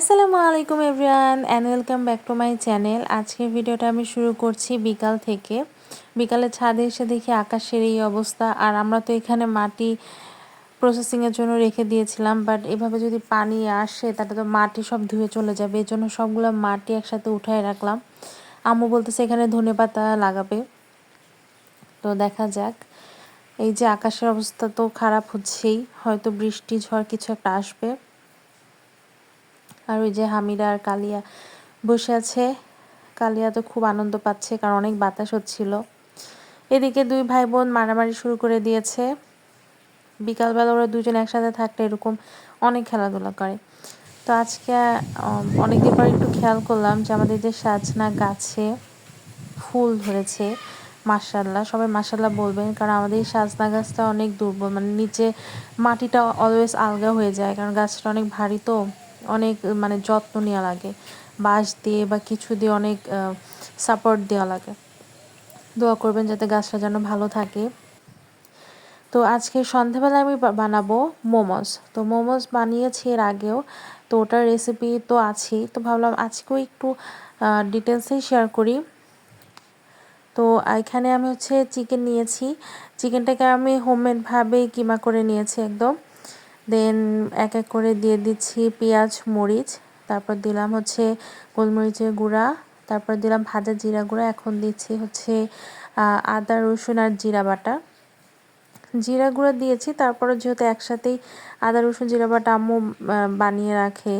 আসসালামু আলাইকুম everyone and welcome back to my channel আজকের ভিডিওটা আমি শুরু করছি বিকাল থেকে। বিকালে ছাদে এসে দেখি আকাশের এই অবস্থা, আর আমরা তো এখানে মাটি প্রসেসিংয়ের জন্য রেখে দিয়েছিলাম বাট এভাবে যদি পানি আসে তাহলে তো মাটি সব ধুয়ে চলে যাবে। এই জন্য সবগুলো মাটি একসাথে উঠায় রাখলাম। আম্মু বলতেছে এখানে ধনে পাতা লাগাবে। তো দেখা যাক। এই যে আকাশের অবস্থা তো খারাপ হচ্ছেই, হয়তো বৃষ্টি ঝড় কিছু একটা আসবে। আর ওই যে হামিরা আর কালিয়া বসে আছে। কালিয়া তো খুব আনন্দ পাচ্ছে, কারণ অনেক বাতাস হচ্ছিল। এদিকে দুই ভাই বোন মারামারি শুরু করে দিয়েছে। বিকালবেলা ওরা দুজন একসাথে থাকলে এরকম অনেক খেলাধুলা করে। তো আজকে অনেকদিন পর একটু খেয়াল করলাম যে আমাদের যে সাজনা গাছে ফুল ধরেছে মাসাল্লাহ সবাই মাসাল্লাহ বলবেন, কারণ আমাদের এই সাজনা গাছটা অনেক দুর্বল মানে নিচে মাটিটা অলওয়েজ আলগা হয়ে যায়, কারণ গাছটা অনেক ভারী তো। অনেক মানে যত্ন নেওয়া লাগে। বাঁশ দিয়ে বা কিছু দিয়ে অনেক সাপোর্ট দেওয়া লাগে। দোয়া করবেন যাতে গাছটা যেন ভালো থাকে। তো আজকে সন্ধ্যাবেলা আমি বানাবো মোমোস। তো মোমোস বানিয়েছি এর আগেও। তো ওটার রেসিপি তো আছেই। তো ভাবলাম আজকেও একটু ডিটেলসেই শেয়ার করি। তো এখানে আমি হচ্ছে চিকেন নিয়েছি। চিকেনটাকে আমি হোমমেডভাবেই কিমা করে নিয়েছি একদম। দেন এক এক করে দিয়ে দিচ্ছি পেঁয়াজ, মরিচ, তারপর দিলাম হচ্ছে গোলমরিচের গুঁড়া, তারপর দিলাম ভাজা জিরা গুঁড়া, এখন দিচ্ছি হচ্ছে আদা, রসুন আর জিরা বাটা। জিরা গুঁড়া দিয়েছি, তারপরে যেহেতু একসাথেই আদা, রসুন, জিরা বাটা আম্মু বানিয়ে রাখে,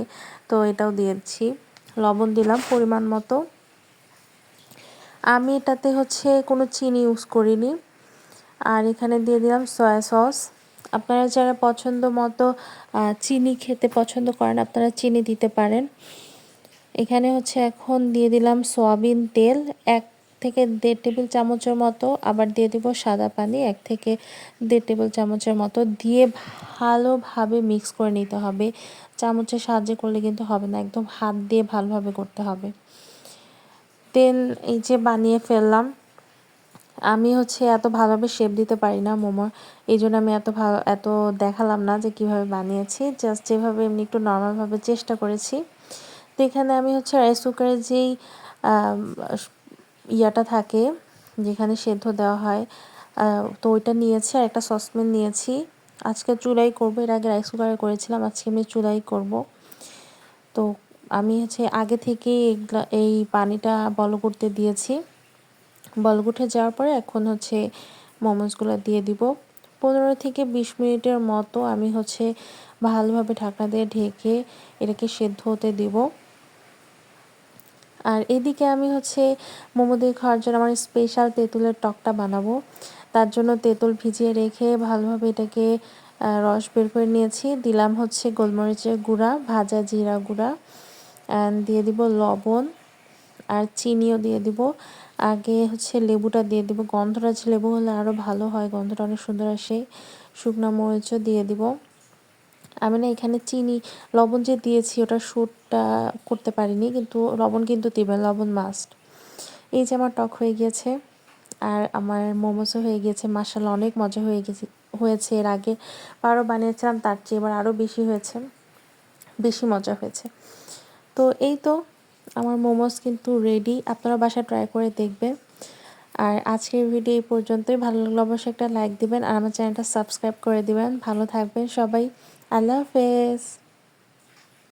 তো এটাও দিয়েছি। লবণ দিলাম পরিমাণ মতো। আমি এটাতে হচ্ছে কোনো চিনি ইউজ করিনি। আর এখানে দিয়ে দিলাম সয়া সস। আপনারা যারা পছন্দ মতো চিনি খেতে পছন্দ করেন, আপনারা চিনি দিতে পারেন। এখানে হচ্ছে এখন দিয়ে দিলাম সয়াবিন তেল, এক থেকে দেড় টেবিল চামচের মতো। আবার দিয়ে দিব সাদা পানি, এক থেকে দেড় টেবিল চামচের মতো। দিয়ে ভালোভাবে মিক্স করে নিতে হবে। চামচের সাহায্যে করলে কিন্তু হবে না, একদম হাত দিয়ে ভালোভাবে করতে হবে। তেল এই যে বানিয়ে ফেললাম। আমি হচ্ছে এত ভালোভাবে শেপ দিতে পারি না মোমোর এই জন্য আমি এত ভালো এত দেখালাম না যে কীভাবে বানিয়েছি। জাস্ট যেভাবে এমনি একটু নর্মালভাবে চেষ্টা করেছি। তো এখানে আমি হচ্ছে রাইস কুকারের যেই ইয়াটা থাকে, যেখানে সেদ্ধ দেওয়া হয় তো ওইটা নিয়েছি আর একটা সসপ্যান নিয়েছি। আজকে চুলাই করব, এর আগে রাইস কুকারে করেছিলাম, আজকে আমি চুলাই করব। তো আমি হচ্ছে আগে থেকেই এই পানিটা বল করতে দিয়েছি। বলক উঠে যাওয়ার পরে এখন হচ্ছে মোমোসগুলো দিয়ে দিব। পনেরো থেকে বিশ মিনিটের মতো আমি হচ্ছে ভালোভাবে ঢাকনা দিয়ে ঢেকে এটাকে সেদ্ধ হতে দিব। আর এদিকে আমি হচ্ছে মোমো দিয়ে খাওয়ার জন্য আমার স্পেশাল তেঁতুলের টকটা বানাবো। তার জন্য তেঁতুল ভিজিয়ে রেখে ভালোভাবে এটাকে রস বের করে নিয়েছি। দিলাম হচ্ছে গোলমরিচের গুঁড়া, ভাজা জিরা গুঁড়া দিয়ে দিব লবণ, আর চিনিও দিয়ে দিব। আগে হচ্ছে লেবুটা দিয়ে দিব। গন্ধটা আছে লেবু হলে আরও ভালো হয়, গন্ধটা অনেক সুন্দর আসে। শুকনো মরিচও দিয়ে দিব। আমি না এখানে চিনি, লবণ যে দিয়েছি ওটা শ্যুটটা করতে পারিনি, কিন্তু লবণ কিন্তু দিবেন, লবণ মাস্ট এই যে আমার টক হয়ে গিয়েছে, আর আমার মোমোসও হয়ে গিয়েছে মাসাল অনেক মজা হয়ে গেছে হয়েছে। এর আগে আরও বানিয়েছিলাম, তার চেয়ে এবার আরও বেশি হয়েছে, বেশি মজা হয়েছে। তো এই তো আমার মোমোস কিন্তু রেডি আপনারা বাসায় ট্রাই করে দেখবেন। আর আজকের ভিডিও এই পর্যন্তই। ভালো লাগলে অবশ্যই একটা লাইক দিবেন। আর আমার চ্যানেলটা সাবস্ক্রাইব করে দিবেন। ভালো থাকবেন সবাই। আল্লাহ হাফেজ।